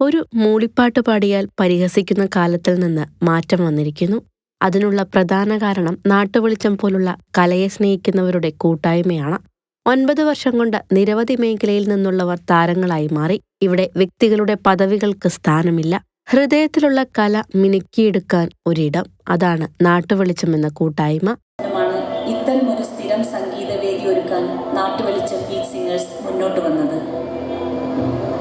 ഒരു മൂളിപ്പാട്ട് പാടിയാൽ പരിഹസിക്കുന്ന കാലത്തിൽ നിന്ന് മാറ്റം വന്നിരിക്കുന്നു. അതിനുള്ള പ്രധാന കാരണം നാട്ടുവെളിച്ചം പോലുള്ള കലയെ സ്നേഹിക്കുന്നവരുടെ കൂട്ടായ്മയാണ്. ഒൻപത് വർഷം കൊണ്ട് നിരവധി മേഖലയിൽ നിന്നുള്ളവർ താരങ്ങളായി മാറി. ഇവിടെ വ്യക്തികളുടെ പദവികൾക്ക് സ്ഥാനമില്ല. ഹൃദയത്തിലുള്ള കല മിനുക്കിയെടുക്കാൻ ഒരിടം. അതാണ് നാട്ടുവെളിച്ചം എന്ന കൂട്ടായ്മ. മാണ് ഇത്തരമൊരു സ്ഥിരം സംഗീതവേദി ഒരുക്കാൻ നാട്ടുവെളിച്ചം ബീറ്റ് സിംഗേഴ്സ് മുന്നോട്ട് വന്നത്.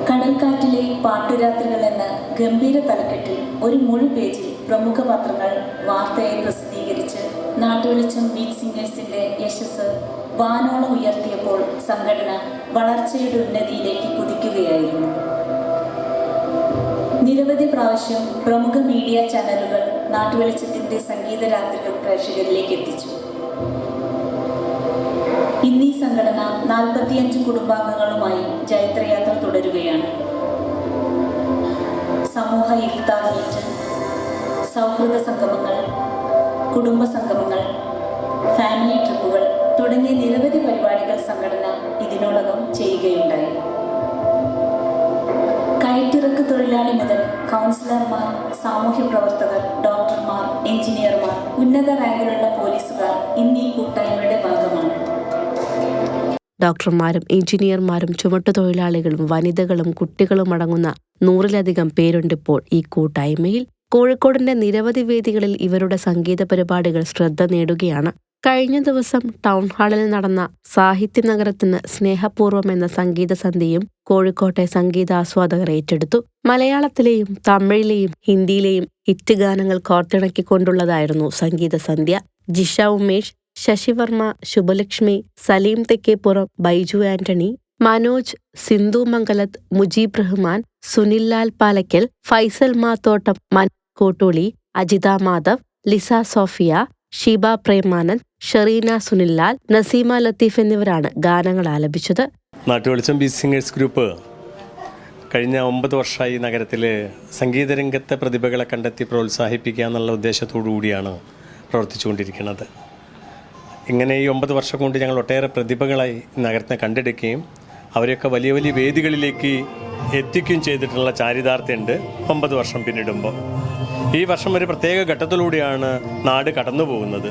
കടൽക്കാറ്റിലെ പാട്ടുരാത്രികൾ എന്ന ഗംഭീര തലക്കെട്ടിൽ ഒരു മുഴു പേജിൽ പ്രമുഖ പത്രങ്ങൾ വാർത്തയെ പ്രസിദ്ധീകരിച്ച് നാട്ടുവെളിച്ചം ബീച്ച് സിംഗേഴ്സിന്റെ യശസ് വാനോളം ഉയർത്തിയപ്പോൾ സംഘടന വളർച്ചയുടെ ഉന്നതിയിലേക്ക് കുതിക്കുകയായിരുന്നു. നിരവധി പ്രാവശ്യം പ്രമുഖ മീഡിയ ചാനലുകൾ നാട്ടുവെളിച്ചത്തിന്റെ സംഗീത രാത്രികൾ പ്രേക്ഷകരിലേക്ക് എത്തിച്ചു. ഇന്ന് സംഘടന നാൽപ്പത്തിയഞ്ച് കുടുംബാംഗങ്ങളുമായി ജൈത്രയാത്ര ഇഫ്താർ മീറ്റ് സൗഹൃദ സംഗമങ്ങൾ കുടുംബ സംഗമങ്ങൾ ഫാമിലി ട്രിപ്പുകൾ തുടങ്ങിയ നിരവധി പരിപാടികൾ സംഘടന ഇതിനോടകം ചെയ്യുകയുണ്ടായി. കയറ്റിറക്ക് തൊഴിലാളി മുതൽ കൗൺസിലർമാർ സാമൂഹ്യ പ്രവർത്തകർ ഡോക്ടർമാർ എഞ്ചിനീയർമാർ ഉന്നത റാങ്കിലുള്ള പോലീസുകാർ എന്നീ കൂട്ടായ്മയുടെ ഭാഗമാണ് ഡോക്ടർമാരും എഞ്ചിനീയർമാരും ചുമട്ടുതൊഴിലാളികളും വനിതകളും കുട്ടികളും അടങ്ങുന്ന നൂറിലധികം പേരുണ്ടിപ്പോൾ ഈ കൂട്ടായ്മയിൽ. കോഴിക്കോടിന്റെ നിരവധി വേദികളിൽ ഇവരുടെ സംഗീത പരിപാടികൾ ശ്രദ്ധ നേടുകയാണ്. കഴിഞ്ഞ ദിവസം ടൗൺ ഹാളിൽ നടന്ന സാഹിത്യ നഗരത്തിന് സ്നേഹപൂർവം എന്ന സംഗീത സന്ധ്യയും കോഴിക്കോട്ടെ സംഗീതാസ്വാദകർ ഏറ്റെടുത്തു. മലയാളത്തിലെയും തമിഴിലെയും ഹിന്ദിയിലെയും ഹിറ്റ് ഗാനങ്ങൾ കോർത്തിണക്കിക്കൊണ്ടുള്ളതായിരുന്നു സംഗീത സന്ധ്യ. ജിഷ ഉമേഷ് ശശിവർമ്മ ശുഭലക്ഷ്മി സലീം തെക്കേപ്പുറം ബൈജു ആന്റണി മനോജ് സിന്ധു മംഗലത്ത് മുജീബ് റഹ്മാൻ സുനിൽ ലാൽ പാലക്കൽ ഫൈസൽ മാത്തോട്ടം മൻ കോട്ടോളി അജിത മാധവ് ലിസ സോഫിയ ഷീബ പ്രേമാനന്ദ് ഷെറീന സുനിൽ ലാൽ നസീമ ലത്തീഫ് എന്നിവരാണ് ഗാനങ്ങൾ ആലപിച്ചത്. നാട്ടുവെളിച്ചം ബി സിംഗേഴ്സ് ഗ്രൂപ്പ് കഴിഞ്ഞ ഒമ്പത് വർഷമായി നഗരത്തിൽ സംഗീതരംഗത്തെ പ്രതിഭകളെ കണ്ടെത്തി പ്രോത്സാഹിപ്പിക്കുക എന്നുള്ള ഉദ്ദേശത്തോടു കൂടിയാണ് പ്രവർത്തിച്ചുകൊണ്ടിരിക്കുന്നത്. ഇങ്ങനെ ഈ ഒമ്പത് വർഷം കൊണ്ട് ഞങ്ങൾ ഒട്ടേറെ പ്രതിഭകളായി നഗരത്തെ കണ്ടെടുക്കുകയും അവരെയൊക്കെ വലിയ വലിയ വേദികളിലേക്ക് എത്തിക്കുകയും ചെയ്തിട്ടുള്ള ചാരിതാർത്ഥ്യമുണ്ട് ഒമ്പത് വർഷം പിന്നിടുമ്പോൾ. ഈ വർഷം ഒരു പ്രത്യേക ഘട്ടത്തിലൂടെയാണ് നാട് കടന്നു പോകുന്നത്.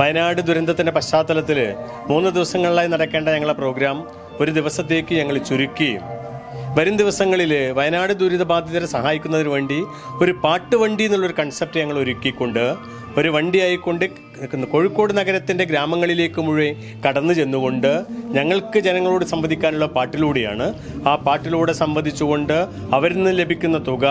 വയനാട് ദുരന്തത്തിന്റെ പശ്ചാത്തലത്തിൽ മൂന്ന് ദിവസങ്ങളിലായി നടക്കേണ്ട ഞങ്ങളുടെ പ്രോഗ്രാം ഒരു ദിവസത്തേക്ക് ഞങ്ങൾ ചുരുക്കുകയും വരും ദിവസങ്ങളിൽ വയനാട് ദുരിതബാധിതരെ സഹായിക്കുന്നതിന് വേണ്ടി ഒരു പാട്ടുവണ്ടി എന്നുള്ളൊരു കൺസെപ്റ്റ് ഞങ്ങൾ ഒരുക്കിക്കൊണ്ട് ഒരു വണ്ടിയായിക്കൊണ്ട് കോഴിക്കോട് നഗരത്തിന്റെ ഗ്രാമങ്ങളിലേക്ക് മുഴുവൻ കടന്നു ചെന്നുകൊണ്ട് ഞങ്ങൾക്ക് ജനങ്ങളോട് സംവദിക്കാനുള്ള പാട്ടിലൂടെയാണ്. ആ പാട്ടിലൂടെ സംവദിച്ചുകൊണ്ട് അവരിൽ നിന്ന് ലഭിക്കുന്ന തുക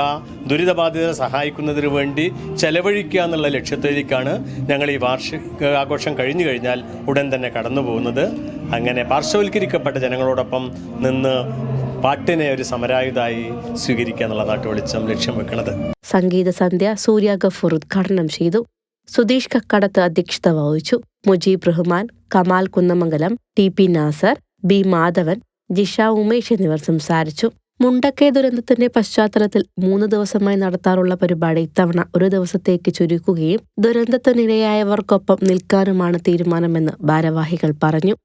ദുരിതബാധിതരെ സഹായിക്കുന്നതിന് വേണ്ടി ചെലവഴിക്കുക എന്നുള്ള ലക്ഷ്യത്തിലേക്കാണ് ഞങ്ങൾ ഈ വാർഷിക ആഘോഷം കഴിഞ്ഞു കഴിഞ്ഞാൽ ഉടൻ തന്നെ കടന്നു പോകുന്നത് അങ്ങനെ പാർശ്വവൽക്കരിക്കപ്പെട്ട ജനങ്ങളോടൊപ്പം നിന്ന് പാട്ടിനെ ഒരു സമരായുധമായി സ്വീകരിക്കുക എന്നുള്ള നാട്ടുവെളിച്ചം ലക്ഷ്യം വെക്കുന്നത്. സംഗീത സന്ധ്യ സൂര്യ ഗഫൂർ ഉദ്ഘാടനം ചെയ്തു. സുധീഷ് കക്കടത്ത് അധ്യക്ഷത വഹിച്ചു. Mujeeb Rahman Kamal Kunnamangalam T P Nasar B Madhavan Jisha Umesh എന്നിവർ സംസാരിച്ചു. മുണ്ടക്കേ ദുരന്തത്തിന്റെ പശ്ചാത്തലത്തിൽ മൂന്ന് ദിവസമായി നടത്താറുള്ള പരിപാടി ഇത്തവണ ഒരു ദിവസത്തേക്ക് ചുരുക്കുകയും ദുരന്തത്തിനിരയായവർക്കൊപ്പം നിൽക്കാനുമാണ് തീരുമാനമെന്ന് ഭാരവാഹികൾ പറഞ്ഞു.